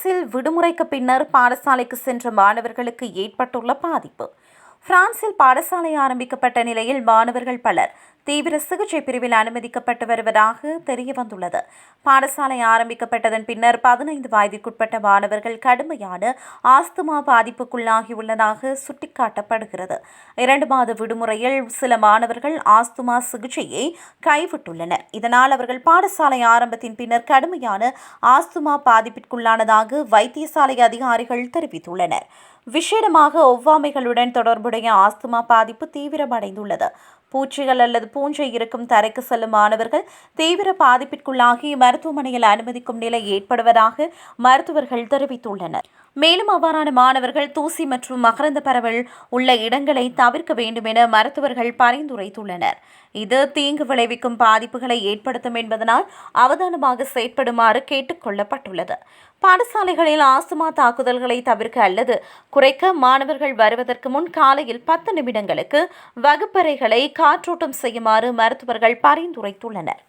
பிரான்சில் விடுமுறைக்கு பின்னர் பாடசாலைக்கு சென்ற மாணவர்களுக்கு ஏற்பட்டுள்ள பாதிப்பு. பிரான்சில் பாடசாலை ஆரம்பிக்கப்பட்ட நிலையில் மாணவர்கள் பலர் தீவிர சிகிச்சை பிரிவில் அனுமதிக்கப்பட்டு வருவதாக தெரியவந்துள்ளது பாடசாலை ஆரம்பிக்கப்பட்டதன் பின்னர் பதினைந்து வயதிற்குட்பட்ட மாணவர்கள் கடுமையான ஆஸ்துமா பாதிப்புக்குள்ளாகியுள்ளதாக சுட்டிக்காட்டப்படுகிறது. இரண்டு மாத விடுமுறையில் சில மாணவர்கள் ஆஸ்துமா சிகிச்சையை கைவிட்டுள்ளனர். இதனால் அவர்கள் பாடசாலை ஆரம்பத்தின் பின்னர் கடுமையான ஆஸ்துமா பாதிப்பிற்குள்ளானதாக வைத்தியசாலை அதிகாரிகள் தெரிவித்துள்ளனர். விஷேடமாக ஒவ்வாமைகளுடன் தொடர்பு தொடர்புடைய ஆஸ்துமா பாதிப்பு தீவிரமடைந்துள்ளது. பூச்சிகள் அல்லது பூஞ்சை இருக்கும் தரைக்கு செல்லும் மாணவர்கள் தீவிர பாதிப்பிற்குள்ளாகி மருத்துவமனையில் அனுமதிக்கும் நிலை ஏற்படுவதாக மருத்துவர்கள் தெரிவித்துள்ளனர். மேலும் அவ்வாறான மாணவர்கள் தூசி மற்றும் மகரந்த பரவல் உள்ள இடங்களை தவிர்க்க வேண்டும் என மருத்துவர்கள் பரிந்துரைத்துள்ளனர். இது தீங்கு விளைவிக்கும் பாதிப்புகளை ஏற்படுத்தும் என்பதனால் அவதானமாக செயற்படுமாறு கேட்டுக் கொள்ளப்பட்டுள்ளது. பாடசாலைகளில் ஆஸ்துமா தாக்குதல்களை தவிர்க்க அல்லது குறைக்க மாணவர்கள் வருவதற்கு முன் காலையில் பத்து நிமிடங்களுக்கு வகுப்பறைகளை காற்றோட்டம் செய்யுமாறு மருத்துவர்கள் பரிந்துரைத்துள்ளனர்.